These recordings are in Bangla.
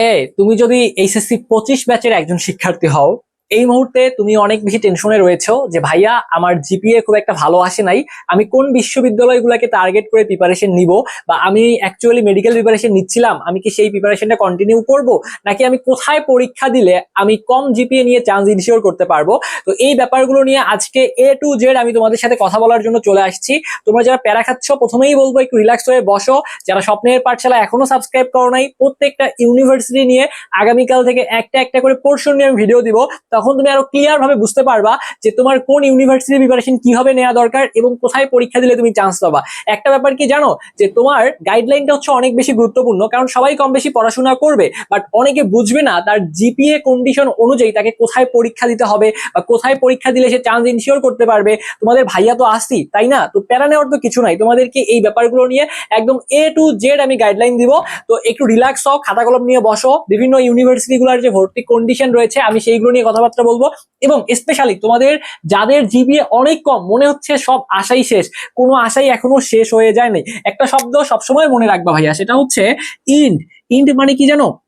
এ তুমি যদি এইচএসসি পঁচিশ ব্যাচের একজন শিক্ষার্থী হও এই মুহূর্তে তুমি অনেক বেশি টেনশনে রয়েছো যে, ভাইয়া, আমার জিপিএ খুব একটা ভালো আসে নাই। আমি কোন বিশ্ববিদ্যালয়গুলোকে টার্গেট করে প্রিপারেশন নিব? বা আমি অ্যাকচুয়ালি মেডিকেল প্রিপারেশন নিচ্ছিলাম। আমি কি সেই প্রিপারেশনটা কন্টিনিউ করব? নাকি আমি কোথায় পরীক্ষা দিলে আমি কম জিপিএ নিয়ে চান্স ইনশিওর করতে পারব? তো এই ব্যাপারগুলো নিয়ে আজকে এ টু জেড আমি তোমাদের সাথে কথা বলার জন্য চলে আসছি। তোমরা যারা প্যারা খাচ্ছ, প্রথমেই বলব, একটু রিল্যাক্স হয়ে বসো। যারা স্বপ্নের পাঠশালা এখনও সাবস্ক্রাইব করো নাই, প্রত্যেকটা ইউনিভার্সিটি নিয়ে আগামীকাল থেকে একটা একটা করে পোর্শন নিয়ে আমি ভিডিও দিব। তখন তুমি আরও ক্লিয়ার ভাবে বুঝতে পারবা যে তোমার কোন ইউনিভার্সিটি প্রিপারেশন কীভাবে নেওয়া দরকার এবং কোথায় পরীক্ষা দিলে তুমি চান্স পাবা। একটা ব্যাপার কি জানো? যে তোমার গাইডলাইনটা হচ্ছে অনেক বেশি গুরুত্বপূর্ণ, কারণ সবাই কম বেশি পড়াশোনা করবে বাট অনেকে বুঝবে না তার জিপিএ কন্ডিশন অনুযায়ী তাকে কোথায় পরীক্ষা দিতে হবে বা কোথায় পরীক্ষা দিলে সে চান্স ইনশিওর করতে পারবে। তোমাদের ভাইয়া তো আসি তাই না? তো প্যারা নেওয়ার তো কিছু নাই। তোমাদেরকে এই ব্যাপারগুলো নিয়ে একদম এ টু জেড আমি গাইডলাইন দিব। তো একটু রিল্যাক্স হও, খাতা কলম নিয়ে বসো। বিভিন্ন ইউনিভার্সিটি গুলার যে ভর্তি কন্ডিশন রয়েছে, আমি সেইগুলো নিয়ে কথাবার্তা বলব। এবং স্পেশালি তোমাদের যাদের জিবিএ অনেক কম, মনে হচ্ছে সব আশাই শেষ। কোনো আশাই এখনও শেষ হয়ে যায়নি। একটা শব্দ সবসময় মনে রাখবা ভাইয়া, সেটা হচ্ছে ইন্ড। ইন্ড মানে কি জানো?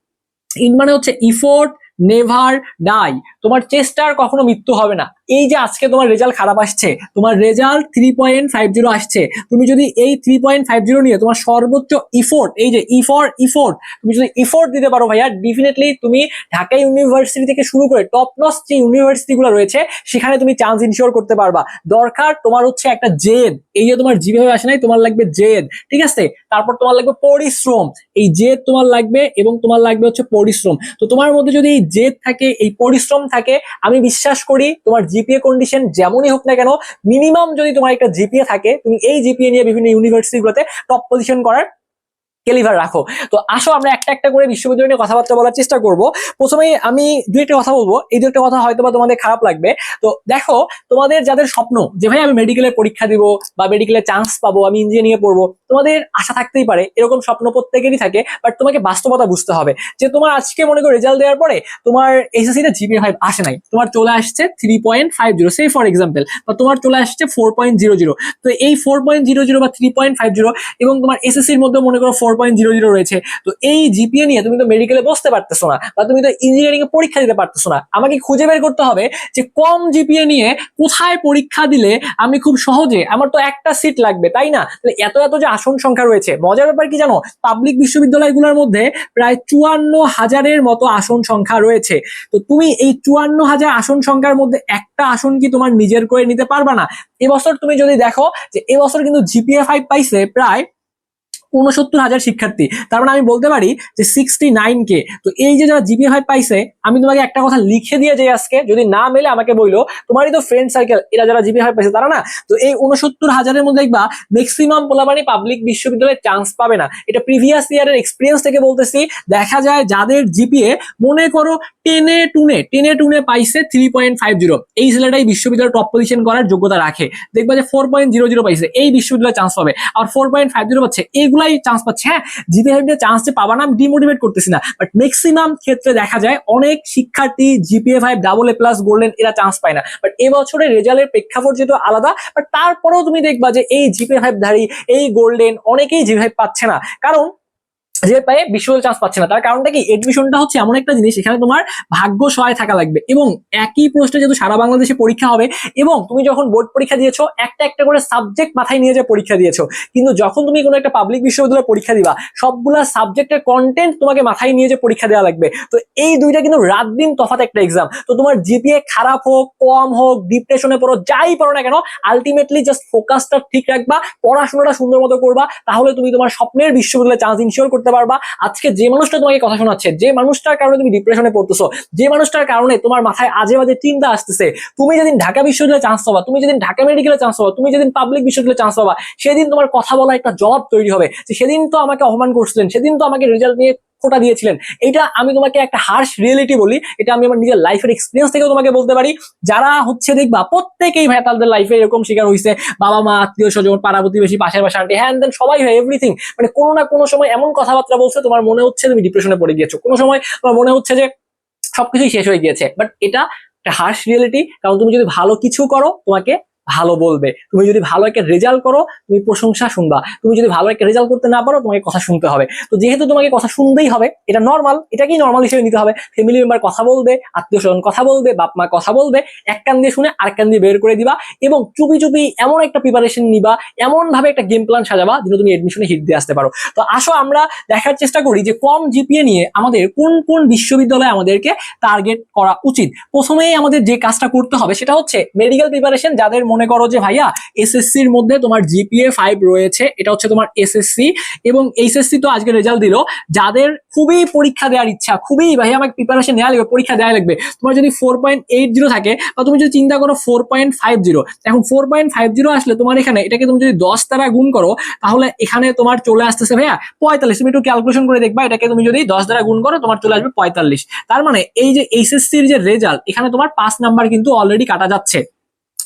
ইন্ড মানে হচ্ছে ইফোর্ট নেভার ডাই তোমার চেষ্টার কখনো মৃত্যু হবে না। এই যে আজকে তোমার রেজাল্ট খারাপ আসছে, তোমার result three point five zero আসছে, তুমি যদি এই থ্রি পয়েন্ট ফাইভ জিরো নিয়ে তোমার সর্বোচ্চ ইফোর্ট এই যে ইফর ইফোর্ট তুমি যদি ইফোর্ট দিতে পারো ভাইয়া ডেফিনেটলি তুমি ঢাকা ইউনিভার্সিটি থেকে শুরু করে টপ নস যে ইউনিভার্সিটি গুলো রয়েছে, সেখানে তুমি চান্স ইনশিওর করতে পারবা। দরকার তোমার হচ্ছে একটা জেদ। এই যে তোমার জিভাবে আসে নাই, তোমার লাগবে জেদ, ঠিক আছে? তারপর তোমার লাগবে পরিশ্রম। এই জেদ তোমার লাগবে এবং তোমার লাগবে হচ্ছে পরিশ্রম। তো তোমার মধ্যে যদি এই জেদ থাকে, এই পরিশ্রম থাকে, আমি বিশ্বাস করি তোমার জিপিএ কন্ডিশন যেমনই হোক না কেন মিনিমাম যদি তোমার একটা জিপিএ থাকে, তুমি এই জিপিএ নিয়ে বিভিন্ন ইউনিভার্সিটিগুলোতে টপ পজিশন করার ডেলিভার রাখো। তো আসো, আমরা একটা একটা করে বিশ্ববিদ্যালয় নিয়ে কথাবার্তা বলার চেষ্টা করব। প্রথমে আমি দু একটা কথা বলব। এই দু একটা কথা হয়তো বা তোমাদের খারাপ লাগবে। তো দেখো, তোমাদের যাদের স্বপ্ন যে, ভাই, আমি মেডিকেলের পরীক্ষা দিব বা মেডিকেলে চান্স পাবো, আমি ইঞ্জিনিয়ারিং পড়ব, তোমাদের আশা থাকতেই পারে, এরকম স্বপ্ন প্রত্যেকেরই থাকে বাট তোমাকে বাস্তবতা বুঝতে হবে। যে, তোমার আজকে মনে করো রেজাল্ট দেওয়ার পরে তোমার এসএসসি তে জিপিএ ফাইভ আসে নাই। তোমার চলে আসছে থ্রি পয়েন্ট ফাইভ জিরো সেই ফর এক্সাম্পল বা তোমার চলে আসছে ফোর পয়েন্ট জিরো জিরো তো এই ফোর পয়েন্ট জিরো জিরো বা থ্রি পয়েন্ট ফাইভ জিরো এবং তোমার এসএসসির মধ্যে মনে করো ফোর পয়েন্ট জিরো জিরো রয়েছে। তো এই জিপিএ নিয়ে তুমি তো মেডিকেলে বসতে পারতেছো না বা তুমি তো ইঞ্জিনিয়ারিং এ পরীক্ষা দিতে পারতেছো না। আমাকে খুঁজে বের করতে হবে যে কম জিপিএ নিয়ে কোথায় পরীক্ষা দিলে আমি খুব সহজে, আমার তো একটা সিট লাগবে, তাই না? তাহলে এত এত যে আসন সংখ্যা রয়েছে, মজার ব্যাপার কি জানো? পাবলিক বিশ্ববিদ্যালয়গুলোর মধ্যে প্রায় চুয়ান্ন হাজারের মতো আসন সংখ্যা রয়েছে। তো তুমি এই চুয়ান্ন হাজার আসন সংখ্যার মধ্যে একটা আসন কি তোমার নিজের করে নিতে পারবা না? এবছর তুমি যদি দেখো যে এবছর কিন্তু জিপিএ ফাইভ পাইছে প্রায় উনসত্তর হাজার শিক্ষার্থী। তার মানে আমি বলতে পারি যে সিক্সটি নাইন কে তো এই যে যারা জিপিএ ফাইভ পাইছে, আমি তোমাকে একটা কথা লিখে দিয়ে যাই আজকে, যদি না মেলে আমাকে বইলো, তোমারই তো ফ্রেন্ড সার্কেল এরা যারা জিপিএ ফাইভ পাইছে তারা না? তো এই উনসত্তর হাজারের মধ্যে দেখবা ম্যাক্সিমাম পোলাবানি পাবলিক বিশ্ববিদ্যালয়ে চান্স পাবে না। এটা প্রিভিয়াস ইয়ারের এক্সপিরিয়েন্স থেকে বলতেছি। দেখা যায় যাদের জিপিএ, মনে করো টেনে টুনে টেনে টুনে পাইছে থ্রি পয়েন্ট ফাইভ জিরো এই ছেলেটাই বিশ্ববিদ্যালয় টপ পজিশন করার যোগ্যতা রাখে। দেখবা যে ফোর পয়েন্ট জিরো জিরো পাইছে, এই বিশ্ববিদ্যালয়ে চান্স পাবে। আর ফোর পয়েন্ট ফাইভ জিরো পাচ্ছে এগুলাই চান্স পাচ্ছে। হ্যাঁ জিপিএ হেডে চান্স যে পাবা না ডিমোটিভেট করতেছি না। বাট ম্যাক্সিমাম ক্ষেত্রে দেখা যায় অনেক শিক্ষার্থী GPA five double A plus golden এরা চান্স পায় না। বাট এবছরে রেজাল্টের প্রেক্ষাপট যেহেতু আলাদা বাট তারপরেও তুমি দেখবা যে এই জিপিএ ফাইভ ধারী, এই গোল্ডেন অনেকেই জিপিএ ফাইভ পাচ্ছে না। কারণ যে পায়ে বিশ্ববিদ্যালয় চান্স পাচ্ছে না, তার কারণটা কি? এডমিশনটা হচ্ছে এমন একটা জিনিস, এখানে তোমার ভাগ্য সহায় থাকা লাগবে এবং একই প্রশ্নে যেহেতু সারা বাংলাদেশে পরীক্ষা হবে এবং তুমি যখন বোর্ড পরীক্ষা দিয়েছ, একটা একটা করে সাবজেক্ট মাথায় নিয়ে যে পরীক্ষা দিয়েছ, কিন্তু যখন তুমি কোনো একটা পাবলিক বিশ্ববিদ্যালয়ে পরীক্ষা দিবা, সবগুলা সাবজেক্টের কন্টেন্ট তোমাকে মাথায় নিয়ে যে পরীক্ষা দেওয়া লাগবে। তো এই দুইটা কিন্তু রাত দিন তফাৎ একটা এক্সাম তো তোমার জিপিএ খারাপ হোক, কম হোক ডিপ্রেশনে পড়ো, যাই পড়ো না কেন আলটিমেটলি জাস্ট ফোকাসটা ঠিক রাখবা, পড়াশোনাটা সুন্দর মতো করবা, তাহলে তুমি তোমার স্বপ্নের বিশ্ববিদ্যালয়ে চান্স ইনশিওর করতে পারবা? আজকে যে মানুষটা তোমাকে কথা শোনাচ্ছে, যে মানুষটার কারণে তুমি ডিপ্রেশনে পড়তেছো, যে মানুষটার কারণে তোমার মাথায় আজে বাজে চিন্তা আসতেছে, তুমি যেদিন ঢাকা বিশ্ববিদ্যালয়ে চান্স পাবা, তুমি যেদিন ঢাকা মেডিকেলে চান্স পাবা, তুমি যেদিন পাবলিক বিশ্ববিদ্যালয়ে চান্স পাবা, সেদিন তোমার কথা বলা একটা জবাব তৈরি হবে সেদিন তো আমাকে অপমান করছিলেন, সেদিন তো আমাকে রেজাল্ট নিয়ে ফোটা দিয়েছিলেন। এটা আমি তোমাকে একটা হার্শ রিয়েলিটি বলি, এটা আমি আমার নিজের লাইফের এক্সপিরিয়েন্স থেকেও তোমাকে বলতে পারি। যারা হচ্ছে দেখবা, প্রত্যেকেই ভাই তাদের লাইফে এরকম শিকার হয়েছে বাবা মা, আত্মীয় স্বজন পাড়া প্রতিবেশী পাশের বাসা আন্টি হ্যান্ড দেন সবাই হয় এভরিথিং মানে কোনো না কোনো সময় এমন কথাবার্তা বলছে, তোমার মনে হচ্ছে তুমি ডিপ্রেশনে পড়ে গিয়েছো। কোনো সময় তোমার মনে হচ্ছে যে সবকিছুই শেষ হয়ে গিয়েছে। বাট এটা একটা হার্শ রিয়েলিটি কারণ তুমি যদি ভালো কিছু করো, তোমাকে ভালো বলবে। তুমি যদি ভালো একটা রেজাল্ট করো, তুমি প্রশংসা শুনবা। তুমি যদি ভালো একটা রেজাল্ট করতে না পারো, তোমাকে কথা শুনতে হবে। তো যেহেতু তোমাকে কথা শুনতেই হবে, এটা নর্মাল এটাকেই নর্মাল হিসেবে নিতে হবে? ফ্যামিলি মেম্বার কথা বলবে আত্মীয় স্বজন কথা বলবে বাপ মা কথা বলবে, এক কান দিয়ে শুনে আরেক কান দিয়ে বের করে দিবা এবং চুপি চুপি এমন একটা প্রিপারেশন নিবা এমন ভাবে একটা গেম প্ল্যান সাজাবা যেন তুমি এডমিশনে হিট দিয়ে আসতে পারো। তো আসো আমরা দেখার চেষ্টা করি যে কম জিপিএ নিয়ে আমাদের কোন কোন বিশ্ববিদ্যালয়ে আমাদেরকে টার্গেট করা উচিত। প্রথমেই আমাদের যে কাজটা করতে হবে সেটা হচ্ছে মেডিকেল প্রিপারেশন যাদের মনে করো যে ভাইয়া এসএসসির মধ্যে তোমার জিপিএ ফাইভ রয়েছে, এটা হচ্ছে তোমার এসএসসি এবং এইচএসসি তো আজকে রেজাল্ট দিল। যাদের খুবই পরীক্ষা দেওয়ার ইচ্ছা, খুবই ভাইয়া আমাকে প্রিপারেশন নেওয়া লাগবে, পরীক্ষা দেওয়া লাগবে। তোমার যদি ফোর পয়েন্ট এইট জিরো থাকে বা তুমি যদি চিন্তা করো ফোর পয়েন্ট ফাইভ জিরো এখন ফোর পয়েন্ট ফাইভ জিরো আসলে তোমার এখানে, এটাকে তুমি যদি দশ দ্বারা গুণ করো, তাহলে এখানে তোমার চলে আসতেছে ভাইয়া পঁয়তাল্লিশ। তুমি একটু ক্যালকুলেশন করে দেখবা, এটাকে তুমি যদি দশ দ্বারা গুণ করো, তোমার চলে আসবে পঁয়তাল্লিশ। তার মানে এই যে এইচএসসির যে রেজাল্ট এখানে তোমার পাঁচ নাম্বার কিন্তু অলরেডি কাটা যাচ্ছে।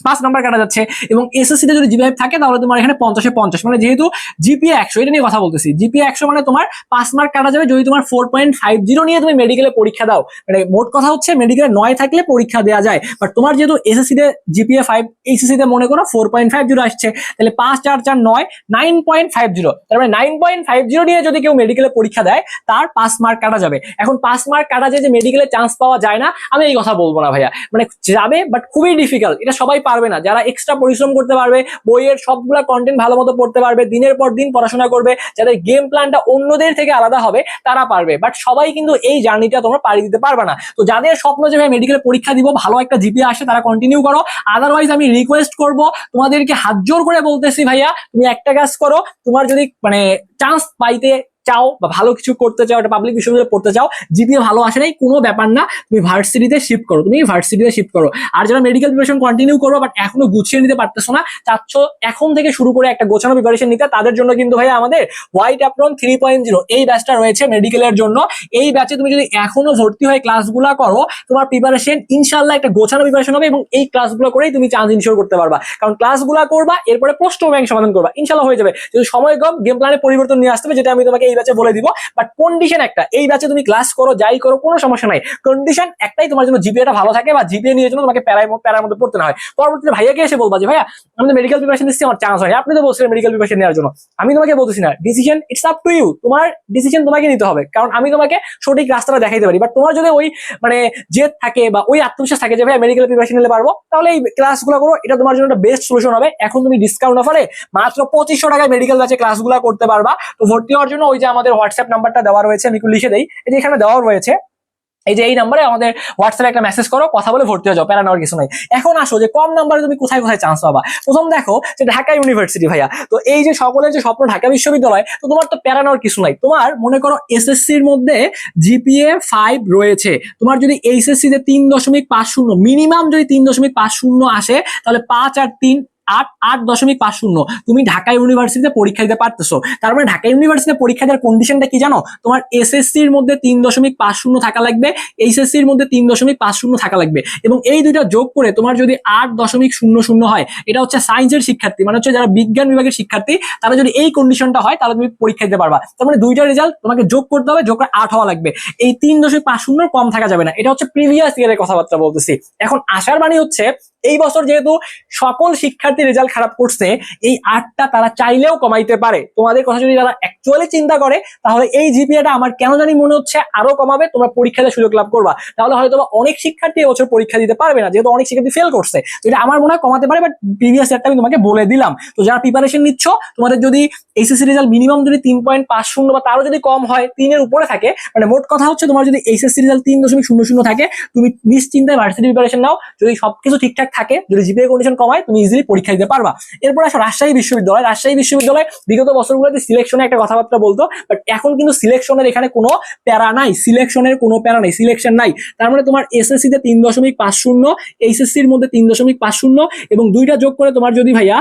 পাঁচ নাম্বার কাটা যাচ্ছে এবং এসএসসি তে যদি জিপিএ থাকে, তাহলে তোমার এখানে পঞ্চাশে পঞ্চাশ। মানে যেহেতু জিপিএ একশো, এটা নিয়ে কথা বলতেছি। জিপিএ একশো মানে তোমার পাঁচ মার্ক কাটা যাবে যদি তোমার ফোর পয়েন্ট ফাইভ জিরো নিয়ে তুমি মেডিকেলে পরীক্ষা দাও। মানে মোট কথা হচ্ছে মেডিকেলে নয় থাকলে পরীক্ষা দেওয়া যায়। বাট তোমার যেহেতু এসএসসি তে জিপিএ ফাইভ এইচএসসি তে মনে করো ফোর পয়েন্ট ফাইভ জিরো আসছে, তাহলে পাঁচ, চার চার, নয় নাইন পয়েন্ট ফাইভ জিরো তার মানে নাইন পয়েন্ট ফাইভ জিরো নিয়ে যদি কেউ মেডিকেলে পরীক্ষা দেয়, তার পাঁচ মার্ক কাটা যাবে। এখন পাঁচ মার্ক কাটা যায় যে মেডিকেলে চান্স পাওয়া যায় না, আমি এই কথা বলব না ভাইয়া। মানে যাবে বাট খুবই ডিফিকাল্ট এটা সবাই পারবে না। যারা এক্সট্রা পরিশ্রম করতে পারবে, বইয়ের সবগুলা কন্টেন্ট ভালো মতো পড়তে পারবে, দিনের পর দিন পড়াশোনা করবে, যাদের গেম প্ল্যানটা অন্যদের থেকে আলাদা হবে, তারা পারবে। বাট সবাই কিন্তু এই জার্নিটা তোমরা পাড়ি দিতে পারবে না। তো যাদের স্বপ্ন যে ভাই মেডিকেল পরীক্ষা দিব, ভালো একটা জিপি আসে, তারা কন্টিনিউ করো। আদারওয়াইজ আমি রিকোয়েস্ট করব, তোমাদেরকে হাত জোর করে বলতেছি ভাইয়া, তুমি একটা কাজ করো, তোমার যদি মানে চান্স পাইতে চাও বা ভালো কিছু করতে চাও, একটা পাবলিক বিশ্ববিদ্যালয়ে পড়তে চাও, জিপিএ ভালো আসে নাই, কোনো ব্যাপার না, তুমি ভার্সিটিতে শিফট করো, তুমি ভার্সিটিতে শিফট করো। আর যারা মেডিকেল প্রিপারেশন কন্টিনিউ করো বাট এখনও গুছিয়ে নিতে পারতেছো না, চাচ্ছ এখন থেকে শুরু করে একটা গোছানো প্রিপারেশন নিতে, তাদের জন্য কিন্তু ভাই আমাদের white apron three point zero এই ব্যাচটা রয়েছে মেডিকেলের জন্য। এই ব্যাচে তুমি যদি এখনও ভর্তি হয়ে ক্লাসগুলো করো, তোমার প্রিপারেশন ইনশাল্লাহ একটা গোছানো প্রিপারেশন হবে এবং এই ক্লাসগুলো করেই তুমি চান্স ইনশোর করতে পারবা। কারণ ক্লাসগুলো করবা, এরপরে প্রশ্ন ব্যাংক সমাধান করবা ইনশাল্লাহ হয়ে যাবে। যদি সময় কম গেম প্ল্যানে পরিবর্তন নিয়ে আসতে হবে, যেটা আমি তোমাকে এই ব্যাচে বলে দিব বাট কন্ডিশন একটা। এই ব্যাচে তুমি ক্লাস করো, যাই করো, কোনো সমস্যা নাই। কন্ডিশন একটাই তোমার জন্য জিপিএটা ভালো থাকে বা জিপিএ নিয়ে জন্য তোমাকে প্যারায় প্যারার মধ্যে পড়তে না হয়। পরবর্তীতে ভাইয়াকে এসে বলবা যে, ভাইয়া, আমি তো মেডিকেল প্রিপারেশন নিচ্ছি, আমার চান্স হয় আপনি তো বলছিলেন মেডিকেল প্রিপারেশন নেওয়ার জন্য। আমি তোমাকে বলতেছি না decision it's up to you তোমার ডিসিশন তোমাকে নিতে হবে, কারণ আমি তোমাকে সঠিক রাস্তাটা দেখাইতে পারি। বাট তোমার যদি ওই মানে জেদ থাকে বা ওই আত্মবিশ্বাস থাকে যে ভাই মেডিকেল প্রিপারেশন নিতে পারব, তাহলে এই ক্লাসগুলো করো, এটা তোমার জন্য একটা বেস্ট সলিউশন হবে। এখন তুমি ডিসকাউন্ট অফারে মাত্র পঁচিশশো টাকায় মেডিকেল ব্যাচে ক্লাসগুলো করতে পারবা। তো ভর্তি হওয়ার জন্য ওই যে আমাদের হোয়াটসঅ্যাপ নাম্বারটা দেওয়া রয়েছে, আমি একটু লিখে দেই। এই যে এখানে দেওয়া রয়েছে। এই যে এই নাম্বারে আমাদের হোয়াটসঅ্যাপে একটা মেসেজ করো, কথা বলে ভর্তি হয়ে যাও, প্যারা নেওয়ার কিছু নাই। এখন আসো যে কম নাম্বারে তুমি কোথায় কোথায় চান্স পাবা। প্রথম দেখো যে ঢাকা ইউনিভার্সিটি ভাইয়া, তো এই যে সকলের যে স্বপ্ন ঢাকা বিশ্ববিদ্যালয়, তো তোমার তো প্যারা নেওয়ার কিছু নাই। তোমার মনে করো এসএসসির মধ্যে জিপিএ ফাইভ রয়েছে। তোমার যদি এইচএসসি তে তিন দশমিক পাঁচ শূন্য মিনিমাম যদি তিন দশমিক পাঁচ শূন্য আসে, তাহলে পাঁচ আর তিন আট আট দশমিক পাঁচ শূন্য। তুমি ঢাকা ইউনিভার্সিটিতে পরীক্ষা দিতে পারতেছো। তার মানে ঢাকা ইউনিভার্সিটিতে পরীক্ষা দেওয়ার কন্ডিশনটা কি জানো? তোমার এসএসসির মধ্যে তিন দশমিক পাঁচ শূন্য থাকা লাগবে এইচএসসির মধ্যে তিন দশমিক পাঁচ শূন্য থাকা লাগবে। এবং এই দুইটা যোগ করে তোমার যদি আট দশমিক শূন্য শূন্য হয়, এটা হচ্ছে সায়েন্সের শিক্ষার্থী মানে হচ্ছে যারা বিজ্ঞান বিভাগের শিক্ষার্থী, তারা যদি এই কন্ডিশনটা হয়, তাহলে তুমি পরীক্ষা দিতে পারবা। তার মানে দুইটা রেজাল্ট তোমাকে যোগ করতে হবে, যোগ করে আট হওয়া লাগবে। এই তিন দশমিক পাঁচ শূন্য কম থাকা যাবে না। এটা হচ্ছে প্রিভিয়াস ইয়ারের কথাবার্তা বলতেছি। এখন আসার মানে হচ্ছে এই বছর যেহেতু সকল শিক্ষার্থী রেজাল্ট খারাপ করছে, এই আটটা তারা চাইলেও কমাইতে পারে। তোমাদের কথা যদি তারা অ্যাকচুয়ালি চিন্তা করে, তাহলে এই জিপিএটা আমার কেন জানি মনে হচ্ছে আরও কমাবে, তোমরা পরীক্ষাতে সুযোগ লাভ করবা। তাহলে হয়তো অনেক শিক্ষার্থী এবছর পরীক্ষা দিতে পারবে না, যেহেতু অনেক শিক্ষার্থী ফেল করছে। এটা আমার মনে হয় কমাতে পারে বাট প্রিভিয়াস ইয়ারটা আমি তোমাকে বলে দিলাম। তো যারা প্রিপারেশন নিচ্ছ, তোমাদের যদি এইচএসসি রেজাল্ট মিনিমাম যদি তিন পয়েন্ট পাঁচ শূন্য বা তারও যদি কম হয়, তিনের উপরে থাকে মানে মোট কথা হচ্ছে তোমার যদি এইচএসসি রেজাল্ট তিন দশমিক শূন্য শূন্য থাকে, তুমি নিশ্চিন্তায় ভার্সিটি প্রিপারেশন নাও। যদি সবকিছু ঠিকঠাক থাকে, যদি জিপিএ কন্ডিশন কমায়, তুমি ইজিলি পরীক্ষা দিতে পারবা। এরপর আসো রাজশাহী বিশ্ববিদ্যালয়। রাজশাহী বিশ্ববিদ্যালয় বিগত বছরগুলোতে সিলেকশনে একটা কথাবার্তা বলতো বাট এখন কিন্তু সিলেকশনের এখানে কোনো প্যারা নাই। সিলেকশনের কোনো প্যারা নাই সিলেকশন নাই। তার মানে তোমার এসএসসি তে তিন দশমিক পাঁচ শূন্য এইচএসসির মধ্যে তিন দশমিক পাঁচ শূন্য, এবং দুইটা যোগ করে তোমার যদি ভাইয়া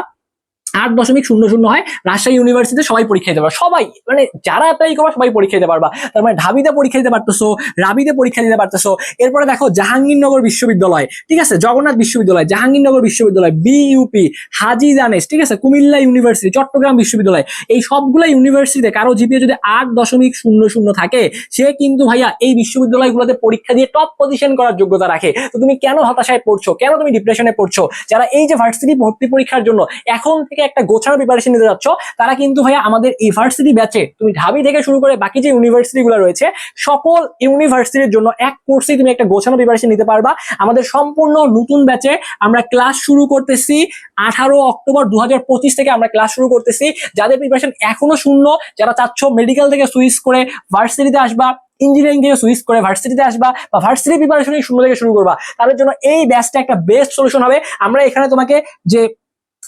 আট দশমিক শূন্য শূন্য হয়, রাজশাহী ইউনিভার্সিটিতে সবাই পরীক্ষা দিতে পারবা। সবাই মানে যারা অ্যাপ্লাই করবা সবাই পরীক্ষা দিতে পারবা। তার মানে ঢাবিতে পরীক্ষা দিতে পারতেছো, রাবিতে পরীক্ষা দিতে পারতেছো। এরপরে দেখো, জাহাঙ্গীরনগর বিশ্ববিদ্যালয়, ঠিক আছে? জগন্নাথ বিশ্ববিদ্যালয়, জাহাঙ্গীরনগর বিশ্ববিদ্যালয় বিইউপি হাজি দানেশ, ঠিক আছে? কুমিল্লা ইউনিভার্সিটি চট্টগ্রাম বিশ্ববিদ্যালয়, এই সবগুলো ইউনিভার্সিটিতে কারও জিপিএ যদি আট দশমিক শূন্য শূন্য থাকে, সে কিন্তু ভাইয়া এই বিশ্ববিদ্যালয়গুলোতে পরীক্ষা দিয়ে টপ পজিশন করার যোগ্যতা রাখে। তো তুমি কেন হতাশায় পড়ছো? কেন তুমি ডিপ্রেশনে পড়ছো? যারা এই যে ভার্সিটি ভর্তি পরীক্ষার জন্য, এখন থেকে একটা গোছানো প্রিপারেশন নিতে যাচ্ছ, তারা কিন্তু ভাইয়া আমাদের ইউনিভার্সিটি ব্যাচে তুমি ঢাবি থেকে শুরু করে বাকি যে ইউনিভার্সিটি গুলো রয়েছে, সকল ইউনিভার্সিটির জন্য এক কোর্সেই তুমি একটা গোছানো প্রিপারেশন নিতে পারবা। আমাদের সম্পূর্ণ নতুন ব্যাচে আমরা ক্লাস শুরু করতেছি আঠারো অক্টোবর দুহাজার পঁচিশ থেকে আমরা ক্লাস শুরু করতেছি। যাদের প্রিপারেশন এখনও শূন্য, যারা চাচ্ছ মেডিকেল থেকে সুইচ করে ভার্সিটিতে আসবা ইঞ্জিনিয়ারিং থেকে সুইচ করে ভার্সিটিতে আসবা, বা ভার্সিটি প্রিপারেশন শূন্য থেকে শুরু করবা, তাদের জন্য এই ব্যাচটা একটা বেস্ট সলিউশন হবে। আমরা এখানে তোমাকে যে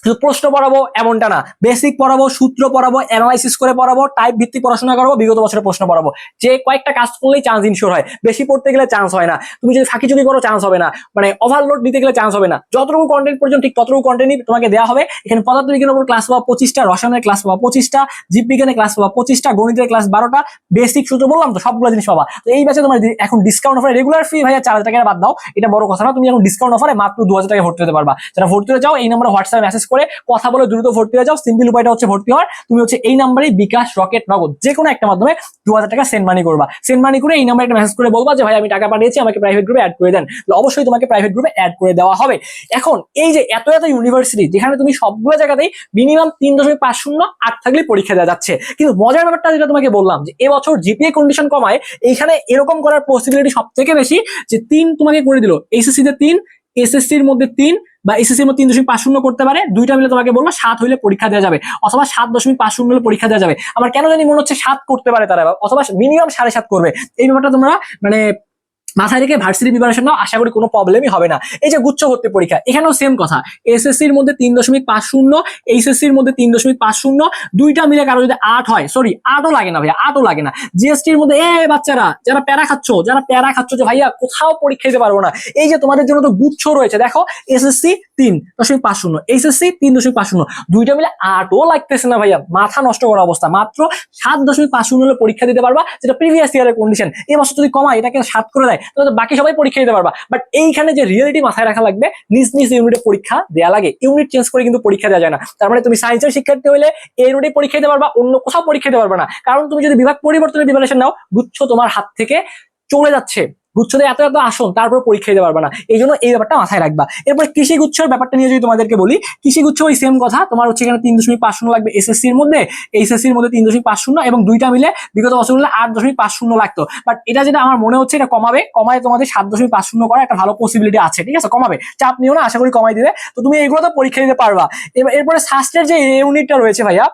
শুধু প্রশ্ন পড়াবো এমনটা না। বেসিক পড়াবো, সূত্র পড়াবো অ্যানালাইসিস করে পড়াবো টাইপ ভিত্তিক পড়াশোনা করব, বিগত বছরের প্রশ্ন পড়াবো। যে কয়েকটা কাজ করলেই চান্স ইনশোর হয়। বেশি পড়তে গেলে চান্স হয় না। তুমি যদি ফাঁকি চুকি করো চান্স হবে না। মানে ওভারলোড দিতে গেলে চান্স হবে না। যতটুকু কন্টেন্ট পর্যন্ত ঠিক ততটুকু কন্টেন্টই তোমাকে দেওয়া হবে। এখানে পদার্থ বিজ্ঞানের উপর ক্লাস পাবা পঁচিশটা, রসায়নের ক্লাস পাবা পঁচিশটা, জীববিজ্ঞানের ক্লাস পাওয়া পঁচিশটা, গণিতের ক্লাস বারোটা বেসিক সূত্র বললাম তো, সবগুলো জিনিস পাবা। তো এই ব্যাচে তোমার এখন ডিসকাউন্ট অফারে রেগুলার ফি ভাইয়া চার হাজার টাকা বাদ দাও। এটা বড় কথা না, তুমি এখন ডিসকাউন্ট অফারে মাত্র দু হাজার টাকা ভর্তি হতে পারবা। যারা ভর্তি হতে চাও, এই নম্বরে হোয়াটসঅ্যাপ মেসেজ করে কথা বলে দ্রুত ভর্তি হয়ে যাও। সিম্পল উপায়টা হচ্ছে ভর্তি হওয়ার। তুমি হচ্ছে এই নাম্বারে বিকাশ, রকেট, নগদ যে কোনো একটা মাধ্যমে দু হাজার টাকা সেন্ড মানি করবা। সেন্ড মানি করে এই নাম্বারে একটা মেসেজ করে বলবা যে, ভাই, আমি টাকা পাঠিয়েছি, আমাকে প্রাইভেট গ্রুপে অ্যাড করে দেন। অবশ্যই তোমাকে প্রাইভেট গ্রুপে অ্যাড করে দেওয়া হবে। এখন এই যে এত এত ইউনিভার্সিটি যেখানে তুমি সবগুলো জায়গাতেই মিনিমাম তিন দশমিক পাঁচ শূন্য আট থাকলে পরীক্ষা দেওয়া যাচ্ছে। কিন্তু মজার ব্যাপারটা যেটা তোমাকে বললাম, যে এবছর জিপিএ কন্ডিশন কমায়, এইখানে এরকম করার পসিবিলিটি সব থেকে বেশি যে তিন তোমাকে করে দিল এইচএসসি তে তিন এসএসসির মধ্যে তিন বা এসএসসির মধ্যে তিন দশমিক পাঁচ শূন্য করতে পারে, দুইটা মিলে তোমাকে বলব সাত হলে পরীক্ষা দেওয়া যাবে, অথবা সাত দশমিক পাঁচ শূন্য হলে পরীক্ষা দেওয়া যাবে। আমার কেন জানি মনে হচ্ছে সাত করতে পারে তারা, অথবা মিনিমাম সাড়ে সাত করবে। এই ব্যাপারটা তোমরা মানে মাথায় রেখে ভার্সিটি প্রিপারেশন নাও, আশা করি কোনো প্রবলেমই হবে না। এই যে গুচ্ছ ভর্তি পরীক্ষা, এখানেও সেম কথা। এসএসসির মধ্যে তিন দশমিক পাঁচ শূন্য এইচএসসির মধ্যে তিন দশমিক পাঁচ শূন্য, দুইটা মিলে কারও যদি আট হয় সরি আটও লাগে না ভাইয়া, আটও লাগে না। জিএসটির মধ্যে, এ বাচ্চারা, যারা প্যারা খাচ্ছ, যারা প্যারা খাচ্ছ যে ভাইয়া, কোথাও পরীক্ষা দিতে পারব না। এই যে তোমাদের জন্য তো গুচ্ছ রয়েছে, দেখো এসএসসি তিন দশমিক পাঁচ শূন্য এইচএসসি তিন দশমিক পাঁচ শূন্য, দুইটা মিলে আটও লাগতেছে না ভাইয়া, মাথা নষ্ট করা অবস্থা। মাত্র সাত দশমিক পাঁচ শূন্য হলে পরীক্ষা দিতে পারবা, যেটা প্রিভিয়াস ইয়ারের কন্ডিশন এই বছর যদি কমায়, এটাকে সাত করে দেয় তো বাকি সবাই পরীক্ষা দিতে পারবা। বাট এইখানে যে রিয়েলিটি মাথায় রাখা লাগবে, নিজ নিজ ইউনিটে পরীক্ষা দেওয়া লাগে। ইউনিট চেঞ্জ করে কিন্তু পরীক্ষা দেওয়া যায় না। তার মানে তুমি সায়েন্সের শিক্ষার্থী হলে এই ইউনিটে পরীক্ষা দিতে পারবা, অন্য কোথাও পরীক্ষা দিতে পারবা না। কারণ তুমি যদি বিভাগ পরিবর্তনের প্রিপারেশন নাও, গুচ্ছ তোমার হাত থেকে চলে যাচ্ছে। গুচ্ছতে এত এত আসন, তারপর পরীক্ষা দিতে পারবে না। এই জন্য এই ব্যাপারটা মাথায় রাখবা। এরপর কৃষি গুচ্ছর ব্যাপারটা নিয়ে যদি তোমাদেরকে বলি, কৃষি গুচ্ছ ওই সেম কথা, তোমার হচ্ছে এখানে তিন দশমিক পাঁচ শূন্য লাগবে এসএসসি এর মধ্যে। এইচএসসি এর মধ্যে তিন দশমিক পাঁচ শূন্য এবং দুইটা মিলে বিগত বছর হলে আট দশমিক পাঁচ শূন্য লাগতো। বাট এটা যেটা আমার মনে হচ্ছে এটা কমাবে, কমায় তোমাদের সাত দশমিক পাঁচ শূন্য করার একটা ভালো পসিবিলিটি আছে, ঠিক আছে? কমাবে। চাপ নিও না, আশা করি কমাই দিবে। তো তুমি এগুলো তো পরীক্ষা দিতে পারবা। এরপরে সাস্টের যে ইউনিটটা রয়েছে ভাইয়া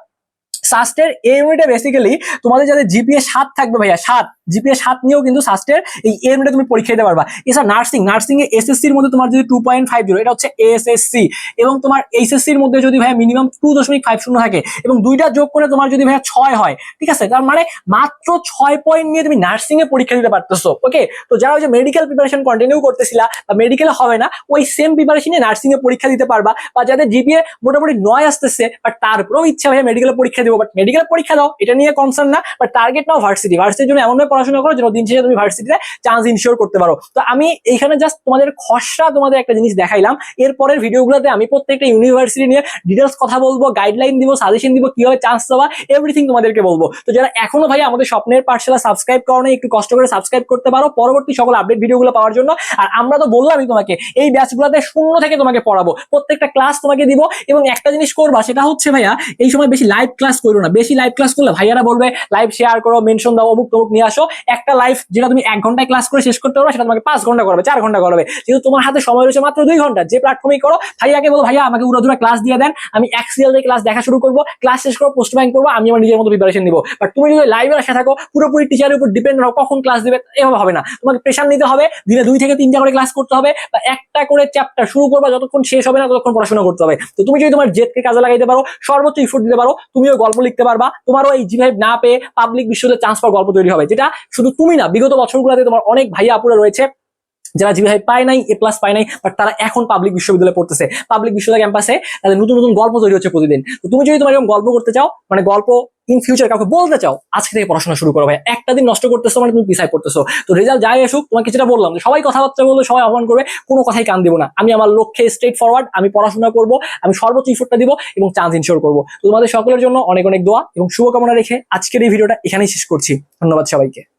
সাস্টের এই ইউনিটে বেসিক্যালি তোমাদের যাদের জিপিএ সাত থাকবে ভাইয়া, সাত। জিপিএ সাত নিয়েও কিন্তু সাস্টের এই এ ইউনিটে তুমি পরীক্ষা দিতে পারবা। এছাড়া নার্সিং নার্সিং এ এসএসসি এর মধ্যে তোমার যদি টু পয়েন্ট ফাইভ জিরো এটা হচ্ছে এএসএসসি এবং তোমার এইচএসসি এর মধ্যে যদি ভাইয়া মিনিমাম টু দশমিক ফাইভ শূন্য থাকে এবং দুইটা যোগ করে তোমার যদি ভাইয়া ছয় হয়, ঠিক আছে? তার মানে মাত্র ছয় পয়েন্ট নিয়ে তুমি নার্সিং এ পরীক্ষা দিতে পারতেছো ওকে তো যারা ওই যে মেডিকেল প্রিপারেশন কন্টিনিউ করতেছিলা বা মেডিকেলে হবে না, ওই সেম প্রিপারেশনে নার্সিং এ পরীক্ষা দিতে পারবা বা যাদের জিপিএ মোটামুটি নয় আসতেছে বাট তারপরেও ইচ্ছা ভাইয়া মেডিকেল পরীক্ষা দেবো বাট মেডিকেল পরীক্ষা দাও, এটা নিয়ে কনসার্ন না বাট টার্গেট নাও ভার্সিটি ভার্সিটির জন্য এমনভাবে পড়াশোনা করো যেন দিন শেষে তুমি ভার্সিটিতে চান্স ইনশিওর করতে পারো। তো আমি এইখানে জাস্ট তোমাদের খসড়া তোমাদের একটা জিনিস দেখাইলাম। এরপরের ভিডিওগুলোতে আমি প্রত্যেকটা ইউনিভার্সিটি নিয়ে ডিটেলস কথা বলব গাইডলাইন দিব সাজেশন দিব, কীভাবে চান্স দেওয়া এভরিথিং তোমাদেরকে বলব। তো যারা এখনও ভাই আমাদের স্বপ্নের পাঠশালা সাবস্ক্রাইব করো একটু কষ্ট করে সাবস্ক্রাইব করতে পারো। পরবর্তী সকল আপডেট ভিডিওগুলো পাওয়ার জন্য। আর আমরা তো বললামই তোমাকে, এই ব্যাচগুলোতে শূন্য থেকে তোমাকে পড়াবো। প্রত্যেকটা ক্লাস তোমাকে দিব। এবং একটা জিনিস করবা, সেটা হচ্ছে ভাইয়া, এই সময় বেশি লাইভ ক্লাস করো না। বেশি লাইভ ক্লাস করলে ভাইয়ারা বলবে লাইভ শেয়ার করো মেনশন দাও অমুক তমুক নিয়ে আসো। একটা লাইফ যেটা তুমি এক ঘন্টায় ক্লাস করে শেষ করতে পারবে, সেটা তোমাকে পাঁচ ঘণ্টা করবে, চার ঘণ্টা করবে। যেহেতু তোমার হাতে সময় রয়েছে মাত্র দুই ঘণ্টা, যে প্ল্যাটফর্মে করো ভাইয়াকে বলো ভাইয়া, আমাকে উড়াধুরা ক্লাস দিয়ে দেন, আমি এক সিরিয়াল দিয়ে ক্লাস দেখা শুরু করব ক্লাস শেষ করব পোস্ট ব্যাংক করব, আমি আমার নিজের মতো প্রিপারেশন নিবো। বাট তুমি যদি লাইভে আসে থাকো, পুরোপুরি টিচারের উপর ডিপেন্ড হও, কখন ক্লাস দিবে, এভাবে হবে না। তোমাকে প্রেশার নিতে হবে, দিনে দুই থেকে তিনটা করে ক্লাস করতে হবে, বা একটা করে চ্যাপ্টার শুরু করবা, যতক্ষণ শেষ হবে না, ততক্ষণ পড়াশোনা করতে হবে। তো তুমি যদি তোমার জেদকে কাজে লাগাইতে পারো, সর্বোচ্চ ইফোর্ট দিতে পারো, তুমিও গল্প লিখতে পারবা, তোমারও এই জিভাইব না পেয়ে পাবলিক বিশ্বতে চান্স পাওয়ার গল্প তৈরি হবে, যেটা শুধু তুমি না বিগত বছরগুলোতে তোমার অনেক ভাইয়া আপুরা রয়েছে। যারা জিবি ভাই পায় নাই এ প্লাস পায় নাই বাট তারা এখন পাবলিক বিশ্ববিদ্যালয়ে পড়তেছে। পাবলিক বিশ্ববিদ্যালয় ক্যাম্পাসে তাদের নতুন নতুন গল্প তৈরি হচ্ছে প্রতিদিন। তো তুমি যদি তোমার এরকম গল্প করতে চাও মানে গল্প ইন ফিউচার কাউকে বলতে চাও, আজকে থেকে পড়াশোনা শুরু করো ভাই। একটা দিন নষ্ট করতেছো মানে তুমি পিছায় পড়তেছো। তো রেজাল্ট যাই আসুক, তোমাকে যেটা বললাম সবাই কথাবার্তা বলবে সবাই আহ্বান করবে, কোনো কথাই কান দিব না। আমি আমার লক্ষ্যে স্ট্রেট ফরওয়ার্ড আমি পড়াশোনা করব, আমি সর্বোচ্চ ইফোর্টটা দিব এবং চান্স ইনশোর করব। তোমাদের সকলের জন্য অনেক অনেক দোয়া এবং শুভকামনা রেখে আজকের এই ভিডিওটা এখানেই শেষ করছি। ধন্যবাদ সবাইকে।